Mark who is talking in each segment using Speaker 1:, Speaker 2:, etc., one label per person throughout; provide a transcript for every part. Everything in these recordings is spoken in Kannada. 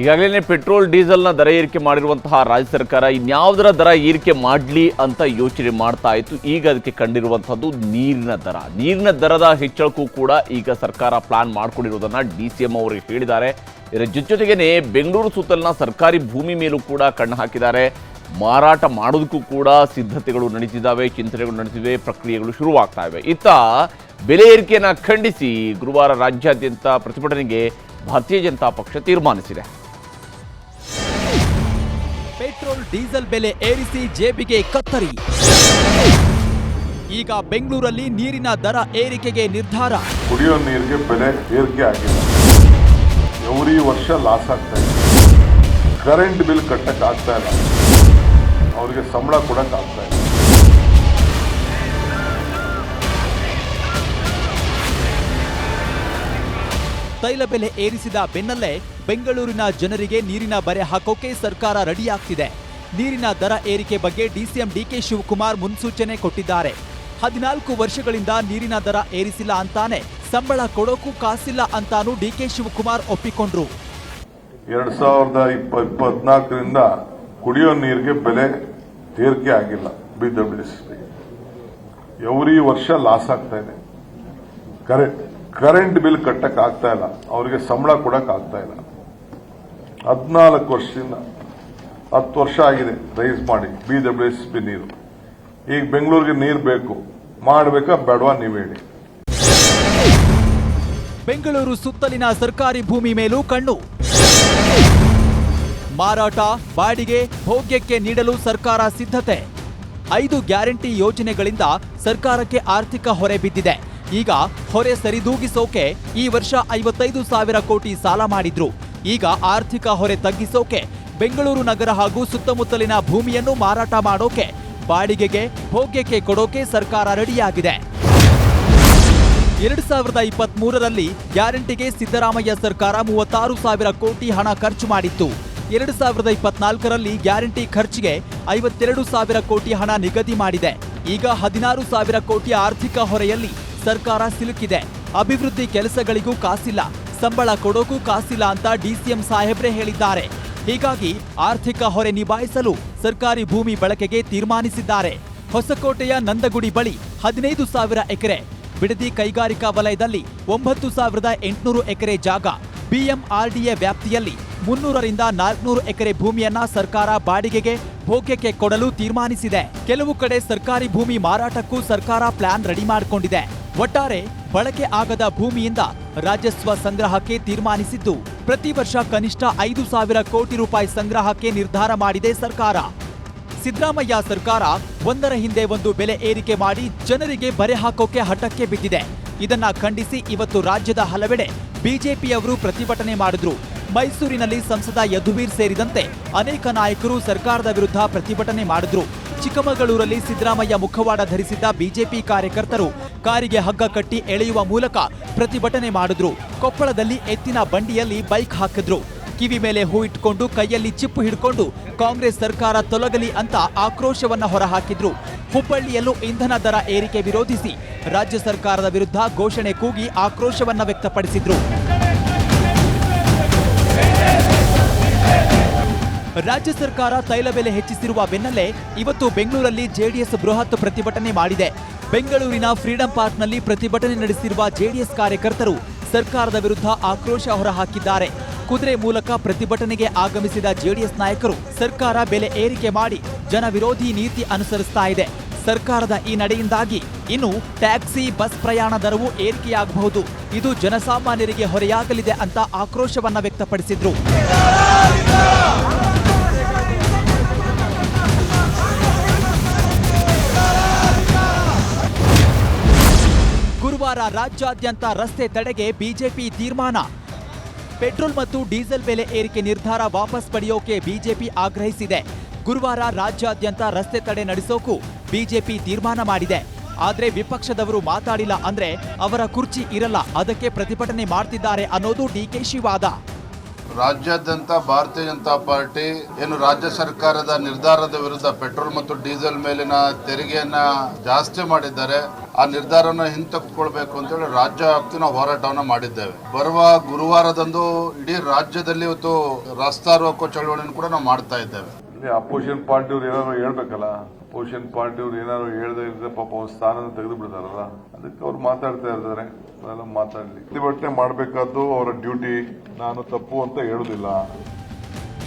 Speaker 1: ಈಗಾಗಲೇ ಪೆಟ್ರೋಲ್, ಡೀಸೆಲ್ನ ದರ ಏರಿಕೆ ಮಾಡಿರುವಂತಹ ರಾಜ್ಯ ಸರ್ಕಾರ ಇನ್ಯಾವುದರ ದರ ಏರಿಕೆ ಮಾಡಲಿ ಅಂತ ಯೋಚನೆ ಮಾಡ್ತಾ ಇತ್ತು. ಈಗ ಅದಕ್ಕೆ ಕಂಡಿರುವಂಥದ್ದು ನೀರಿನ ದರ. ನೀರಿನ ದರದ ಹೆಚ್ಚಳಕ್ಕೂ ಕೂಡ ಈಗ ಸರ್ಕಾರ ಪ್ಲಾನ್ ಮಾಡ್ಕೊಂಡಿರೋದನ್ನ ಡಿ ಸಿ ಎಂ ಅವರಿಗೆ ಹೇಳಿದ್ದಾರೆ. ಇದರ ಜೊತೆಗೇನೆ ಬೆಂಗಳೂರು ಸುತ್ತಲಿನ ಸರ್ಕಾರಿ ಭೂಮಿ ಮೇಲೂ ಕೂಡ ಕಣ್ಣು ಹಾಕಿದ್ದಾರೆ. ಮಾರಾಟ ಮಾಡೋದಕ್ಕೂ ಕೂಡ ಸಿದ್ಧತೆಗಳು ನಡೀತಿದ್ದಾವೆ, ಚಿಂತನೆಗಳು ನಡೀತಿವೆ ಪ್ರಕ್ರಿಯೆಗಳು ಶುರುವಾಗ್ತಾ ಇವೆ. ಇತ್ತ ಬೆಲೆ ಏರಿಕೆಯನ್ನು ಖಂಡಿಸಿ ಗುರುವಾರ ರಾಜ್ಯಾದ್ಯಂತ ಪ್ರತಿಭಟನೆಗೆ ಭಾರತೀಯ ಜನತಾ ಪಕ್ಷ ತೀರ್ಮಾನಿಸಿದೆ.
Speaker 2: ಡೀಸೆಲ್ ಬೆಲೆ ಏರಿಸಿ ಜೇಬಿಗೆ ಕತ್ತರಿ. ಈಗ ಬೆಂಗಳೂರಲ್ಲಿ ನೀರಿನ ದರ ಏರಿಕೆಗೆ ನಿರ್ಧಾರ.
Speaker 3: ಕುಡಿಯೋ ನೀರಿಗೆ ಬೆಲೆ ಏರಿಕೆ ಆಗಿದೆ ಎವ್ರಿ ವರ್ಷ ಲಾಸ್ ಆಗ್ತಾ ಇದೆ. ಕರೆಂಟ್ ಬಿಲ್ ಕಟ್ಟಕ್ಕೆ ಆಗ್ತಾ ಇಲ್ಲ. ಅವರಿಗೆ ಸಂಬಳ ಕೊಡಕ್ಕೆ ಆಗ್ತಾ ಇಲ್ಲ.
Speaker 2: ತೈಲ ಬೆಲೆ ಏರಿಸಿದ ಬೆನ್ನಲ್ಲೇ ಬೆಂಗಳೂರಿನ ಜನರಿಗೆ ನೀರಿನ ಬರೆ ಹಾಕೋಕೆ ಸರ್ಕಾರ ರೆಡಿಯಾಗ್ತಿದೆ. ನೀರಿನ ದರ ಏರಿಕೆ ಬಗ್ಗೆ ಡಿಸಿಎಂ ಡಿಕೆ ಶಿವಕುಮಾರ್ ಮುನ್ಸೂಚನೆ ಕೊಟ್ಟಿದ್ದಾರೆ. ಹದಿನಾಲ್ಕು ವರ್ಷಗಳಿಂದ ನೀರಿನ ದರ ಏರಿಸಿಲ್ಲ ಅಂತಾನೆ, ಸಂಬಳ ಕೊಡೋಕು ಕಾಸಿಲ್ಲ ಅಂತಾನೂ ಡಿಕೆ ಶಿವಕುಮಾರ್ ಒಪ್ಪಿಕೊಂಡ್ರು.
Speaker 3: ಎರಡ್ ಸಾವಿರದ ಇಪ್ಪ ಇಪ್ಪತ್ನಾಲ್ಕರಿಂದ ಕುಡಿಯೋ ನೀರಿಗೆ ಬೆಲೆ ಏರಿಕೆ ಆಗಿಲ್ಲ ಬಿದ್ದು ಡಬ್ಲ್ಯೂ ಎವ್ರಿ ವರ್ಷ ಲಾಸ್ ಆಗ್ತಾ ಇದೆ. ಕರೆಂಟ್ ಕರೆಂಟ್ ಬಿಲ್ ಕಟ್ಟಕ್ ಆಗ್ತಾ ಇಲ್ಲ. ಅವರಿಗೆ ಸಂಬಳ ಕೊಡಕ್ ಆಗ್ತಾ ಇಲ್ಲ. ಹದಿನಾಲ್ಕು ವರ್ಷದಿಂದ ಹತ್ತು ವರ್ಷ ಆಗಿದೆ ರೈಸ್ ಮಾಡಿ ಬಿ ಡಬ್ಲ್ಯೂ ಎಸ್ ಬಿ ನೀರು. ಈಗ ಬೆಂಗಳೂರಿಗೆ ನೀರು ಬೇಕು, ಮಾಡಬೇಕಾ ಬೇಡವಾ ನೀವು ಹೇಳಿ.
Speaker 2: ಬೆಂಗಳೂರು ಸುತ್ತಲಿನ ಸರ್ಕಾರಿ ಭೂಮಿ ಮೇಲೂ ಕಣ್ಣು. ಮಾರಾಟ, ಬಾಡಿಗೆ, ಭೋಗ್ಯಕ್ಕೆ ನೀಡಲು ಸರ್ಕಾರ ಸಿದ್ಧತೆ. ಐದು ಗ್ಯಾರಂಟಿ ಯೋಜನೆಗಳಿಂದ ಸರ್ಕಾರಕ್ಕೆ ಆರ್ಥಿಕ ಹೊರೆ ಬಿದ್ದಿದೆ. ಈಗ ಹೊರೆ ಸರಿದೂಗಿಸೋಕೆ ಈ ವರ್ಷ ಐವತ್ತೈದು ಸಾವಿರ ಕೋಟಿ ಸಾಲ ಮಾಡಿದ್ರು. ಈಗ ಆರ್ಥಿಕ ಹೊರೆ ತಗ್ಗಿಸೋಕೆ ಬೆಂಗಳೂರು ನಗರ ಹಾಗೂ ಸುತ್ತಮುತ್ತಲಿನ ಭೂಮಿಯನ್ನು ಮಾರಾಟ ಮಾಡೋಕೆ, ಬಾಡಿಗೆಗೆ ಭೋಗ್ಯಕ್ಕೆ ಕೊಡೋಕೆ ಸರ್ಕಾರ ರೆಡಿಯಾಗಿದೆ. ಎರಡು ಸಾವಿರದ ಇಪ್ಪತ್ತ್ ಮೂರರಲ್ಲಿ ಗ್ಯಾರಂಟಿಗೆ ಸಿದ್ದರಾಮಯ್ಯ ಸರ್ಕಾರ ಮೂವತ್ತಾರು ಸಾವಿರ ಕೋಟಿ ಹಣ ಖರ್ಚು ಮಾಡಿತ್ತು. ಎರಡು ಸಾವಿರದ ಇಪ್ಪತ್ನಾಲ್ಕರಲ್ಲಿ ಗ್ಯಾರಂಟಿ ಖರ್ಚಿಗೆ ಐವತ್ತೆರಡು ಸಾವಿರ ಕೋಟಿ ಹಣ ನಿಗದಿ ಮಾಡಿದೆ. ಈಗ ಹದಿನಾರು ಸಾವಿರ ಕೋಟಿ ಆರ್ಥಿಕ ಹೊರೆಯಲ್ಲಿ ಸರ್ಕಾರ ಸಿಲುಕಿದೆ. ಅಭಿವೃದ್ಧಿ ಕೆಲಸಗಳಿಗೂ ಕಾಸಿಲ್ಲ. ಸಂಬಳ ಕೊಡೋಕೂ ಕಾಸಿಲ್ಲ ಅಂತ ಡಿಸಿಎಂ ಸಾಹೇಬ್ರೆ ಹೇಳಿದ್ದಾರೆ. ಹೀಗಾಗಿ ಆರ್ಥಿಕ ಹೊರೆ ನಿಭಾಯಿಸಲು ಸರ್ಕಾರಿ ಭೂಮಿ ಬಳಕೆಗೆ ತೀರ್ಮಾನಿಸಿದ್ದಾರೆ. ಹೊಸಕೋಟೆಯ ನಂದಗುಡಿ ಬಳಿ ಹದಿನೈದು ಸಾವಿರ ಎಕರೆ, ಬಿಡದಿ ಕೈಗಾರಿಕಾ ವಲಯದಲ್ಲಿ ಒಂಬತ್ತು ಸಾವಿರದ ಎಂಟುನೂರು ಎಕರೆ ಜಾಗ, ಬಿಎಂಆರ್ಡಿಎ ವ್ಯಾಪ್ತಿಯಲ್ಲಿ ಮುನ್ನೂರರಿಂದ ನಾಲ್ಕುನೂರು ಎಕರೆ ಭೂಮಿಯನ್ನ ಸರ್ಕಾರ ಬಾಡಿಗೆಗೆ ಭೋಗ್ಯಕ್ಕೆ ಕೊಡಲು ತೀರ್ಮಾನಿಸಿದೆ. ಕೆಲವು ಕಡೆ ಸರ್ಕಾರಿ ಭೂಮಿ ಮಾರಾಟಕ್ಕೂ ಸರ್ಕಾರ ಪ್ಲಾನ್ ರೆಡಿ ಮಾಡಿಕೊಂಡಿದೆ. ಒಟ್ಟಾರೆ ಬಳಕೆ ಆಗದ ಭೂಮಿಯಿಂದ ರಾಜಸ್ವ ಸಂಗ್ರಹಕ್ಕೆ ತೀರ್ಮಾನಿಸಿದ್ದು. ಪ್ರತಿ ವರ್ಷ ಕನಿಷ್ಠ ಐದು ಸಾವಿರ ಕೋಟಿ ರೂಪಾಯಿ ಸಂಗ್ರಹಕ್ಕೆ ನಿರ್ಧಾರ ಮಾಡಿದೆ ಸರ್ಕಾರ. ಸಿದ್ದರಾಮಯ್ಯ ಸರ್ಕಾರ ಒಂದರ ಹಿಂದೆ ಒಂದು ಬೆಲೆ ಏರಿಕೆ ಮಾಡಿ ಜನರಿಗೆ ಬರೆ ಹಾಕೋಕೆ ಹಠಕ್ಕೆ ಬಿದ್ದಿದೆ. ಇದನ್ನ ಖಂಡಿಸಿ ಇವತ್ತು ರಾಜ್ಯದ ಹಲವೆಡೆ ಬಿಜೆಪಿಯವರು ಪ್ರತಿಭಟನೆ ಮಾಡಿದ್ರು. ಮೈಸೂರಿನಲ್ಲಿ ಸಂಸದ ಯದುವೀರ್ ಸೇರಿದಂತೆ ಅನೇಕ ನಾಯಕರು ಸರ್ಕಾರದ ವಿರುದ್ಧ ಪ್ರತಿಭಟನೆ ಮಾಡಿದ್ರು. ಚಿಕ್ಕಮಗಳೂರಲ್ಲಿ ಸಿದ್ದರಾಮಯ್ಯ ಮುಖವಾಡ ಧರಿಸಿದ್ದ ಬಿಜೆಪಿ ಕಾರ್ಯಕರ್ತರು ಕಾರಿಗೆ ಹಗ್ಗ ಕಟ್ಟಿ ಎಳೆಯುವ ಮೂಲಕ ಪ್ರತಿಭಟನೆ ಮಾಡಿದ್ರು. ಕೊಪ್ಪಳದಲ್ಲಿ ಎತ್ತಿನ ಬಂಡಿಯಲ್ಲಿ ಬೈಕ್ ಹಾಕಿದ್ರು. ಕಿವಿ ಮೇಲೆ ಹೂ ಇಟ್ಕೊಂಡು ಕೈಯಲ್ಲಿ ಚಿಪ್ಪು ಹಿಡ್ಕೊಂಡು ಕಾಂಗ್ರೆಸ್ ಸರ್ಕಾರ ತೊಲಗಲಿ ಅಂತ ಆಕ್ರೋಶವನ್ನ ಹೊರಹಾಕಿದ್ರು. ಹುಬ್ಬಳ್ಳಿಯಲ್ಲೂ ಇಂಧನ ದರ ಏರಿಕೆ ವಿರೋಧಿಸಿ ರಾಜ್ಯ ಸರ್ಕಾರದ ವಿರುದ್ಧ ಘೋಷಣೆ ಕೂಗಿ ಆಕ್ರೋಶವನ್ನ ವ್ಯಕ್ತಪಡಿಸಿದ್ರು. ರಾಜ್ಯ ಸರ್ಕಾರ ತೈಲ ಬೆಲೆ ಹೆಚ್ಚಿಸಿರುವ ಬೆನ್ನಲ್ಲೇ ಇವತ್ತು ಬೆಂಗಳೂರಲ್ಲಿ ಜೆಡಿಎಸ್ ಬೃಹತ್ ಪ್ರತಿಭಟನೆ ಮಾಡಿದೆ. ಬೆಂಗಳೂರಿನ ಫ್ರೀಡಂ ಪಾರ್ಕ್ನಲ್ಲಿ ಪ್ರತಿಭಟನೆ ನಡೆಸಿರುವ ಜೆಡಿಎಸ್ ಕಾರ್ಯಕರ್ತರು ಸರ್ಕಾರದ ವಿರುದ್ಧ ಆಕ್ರೋಶ ಹೊರಹಾಕಿದ್ದಾರೆ. ಕುದುರೆ ಮೂಲಕ ಪ್ರತಿಭಟನೆಗೆ ಆಗಮಿಸಿದ ಜೆಡಿಎಸ್ ನಾಯಕರು ಸರ್ಕಾರ ಬೆಲೆ ಏರಿಕೆ ಮಾಡಿ ಜನ ವಿರೋಧಿ ನೀತಿ ಅನುಸರಿಸ್ತಾ ಇದೆ. ಸರ್ಕಾರದ ಈ ನಡೆಯಿಂದಾಗಿ ಇನ್ನು ಟ್ಯಾಕ್ಸಿ, ಬಸ್ ಪ್ರಯಾಣ ದರವು ಏರಿಕೆಯಾಗಬಹುದು. ಇದು ಜನಸಾಮಾನ್ಯರಿಗೆ ಹೊರೆಯಾಗಲಿದೆ ಅಂತ ಆಕ್ರೋಶವನ್ನ ವ್ಯಕ್ತಪಡಿಸಿದ್ರು. ಗುರುವಾರ ರಾಜ್ಯಾದ್ಯಂತ ರಸ್ತೆ ತಡೆಗೆ ಬಿಜೆಪಿ ತೀರ್ಮಾನ. ಪೆಟ್ರೋಲ್ ಮತ್ತು ಡೀಸೆಲ್ ಬೆಲೆ ಏರಿಕೆ ನಿರ್ಧಾರ ವಾಪಸ್ ಪಡೆಯೋಕೆ ಬಿಜೆಪಿ ಆಗ್ರಹಿಸಿದೆ. ಗುರುವಾರ ರಾಜ್ಯಾದ್ಯಂತ ರಸ್ತೆ ತಡೆ ನಡೆಸೋಕು ಬಿಜೆಪಿ ತೀರ್ಮಾನ ಮಾಡಿದೆ. ಆದರೆ ವಿಪಕ್ಷದವರು ಮಾತಾಡಿಲ್ಲ ಅಂದ್ರೆ ಅವರ ಕುರ್ಚಿ ಇರಲ್ಲ, ಅದಕ್ಕೆ ಪ್ರತಿಭಟನೆ ಮಾಡ್ತಿದ್ದಾರೆ ಅನ್ನೋದು ಡಿಕೆಶಿ ವಾದ
Speaker 4: ರಾಜ್ಯಾದ್ಯಂತ ಭಾರತೀಯ ಜನತಾ ಪಾರ್ಟಿ ಏನು ರಾಜ್ಯ ಸರ್ಕಾರದ ನಿರ್ಧಾರದ ವಿರುದ್ಧ ಪೆಟ್ರೋಲ್ ಮತ್ತು ಡೀಸೆಲ್ ಮೇಲಿನ ತೆರಿಗೆಯನ್ನ ಜಾಸ್ತಿ ಮಾಡಿದ್ದಾರೆ, ಆ ನಿರ್ಧಾರನ ಹಿಂತೆಗೆದುಕೊಳ್ಬೇಕು ಅಂತೇಳಿ ರಾಜ್ಯ ವ್ಯಾಪ್ತಿನ ಹೋರಾಟವನ್ನ ಮಾಡಿದ್ದೇವೆ. ಬರುವ ಗುರುವಾರದಂದು ಇಡೀ ರಾಜ್ಯದಲ್ಲಿ ಇವತ್ತು ರಸ್ತಾ ರೋಕೋ ಚಳವಳಿಯನ್ನು ಕೂಡ ನಾವು ಮಾಡ್ತಾ ಇದ್ದೇವೆ.
Speaker 3: ಇಲ್ಲಿ ಅಪೋಸಿಷನ್ ಪಾರ್ಟಿಯವ್ರು ಏನಾದ್ರು ಹೇಳ್ಬೇಕಲ್ಲ? ಅಪೋಸಿಷನ್ ಪಾರ್ಟಿಯವ್ರು ಏನಾದ್ರು ಹೇಳ್ದೆ ಪಾಪ ಅವ್ರ ಸ್ಥಾನ ತೆಗೆದು ಬಿಡ್ತಾರಲ್ಲ ಅದಕ್ಕೆ ಅವ್ರು ಮಾತಾಡ್ತಾ ಇರ್ತಾರೆ. ಅದೆಲ್ಲ ಮಾತಾಡಲಿ. ಪ್ರತಿಭಟನೆ ಮಾಡಬೇಕಾದ್ದು ಅವರ ಡ್ಯೂಟಿ ನಾನು ತಪ್ಪು ಅಂತ ಹೇಳುದಿಲ್ಲ.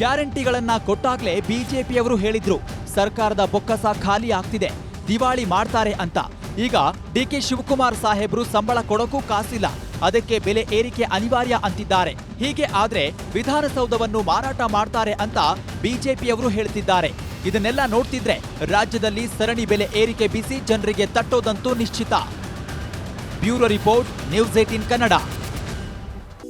Speaker 2: ಗ್ಯಾರಂಟಿಗಳನ್ನ ಕೊಟ್ಟಾಗ್ಲೇ ಬಿಜೆಪಿಯವರು ಹೇಳಿದ್ರು, ಸರ್ಕಾರದ ಬೊಕ್ಕಸ ಖಾಲಿ ಆಗ್ತಿದೆ, ದಿವಾಳಿ ಮಾಡ್ತಾರೆ ಅಂತ. ಈಗ ಡಿ ಕೆ ಶಿವಕುಮಾರ್ ಸಾಹೇಬ್ರು ಸಂಬಳ ಕೊಡೋಕ್ಕೂ ಕಾಸಿಲ್ಲ. ಅದಕ್ಕೆ ಬೆಲೆ ಏರಿಕೆ ಅನಿವಾರ್ಯ ಅಂತಿದ್ದಾರೆ. ಹೀಗೆ ಆದ್ರೆ ವಿಧಾನಸೌಧವನ್ನು ಮಾರಾಟ ಮಾಡ್ತಾರೆ ಅಂತ ಬಿಜೆಪಿಯವರು ಹೇಳ್ತಿದ್ದಾರೆ. ಇದನ್ನೆಲ್ಲ ನೋಡ್ತಿದ್ರೆ ರಾಜ್ಯದಲ್ಲಿ ಸರಣಿ ಬೆಲೆ ಏರಿಕೆ ಬಿಸಿ, ಜನರಿಗೆ ತಟ್ಟೋದಂತೂ ನಿಶ್ಚಿತ. Bureau report, news eighteen Kannada.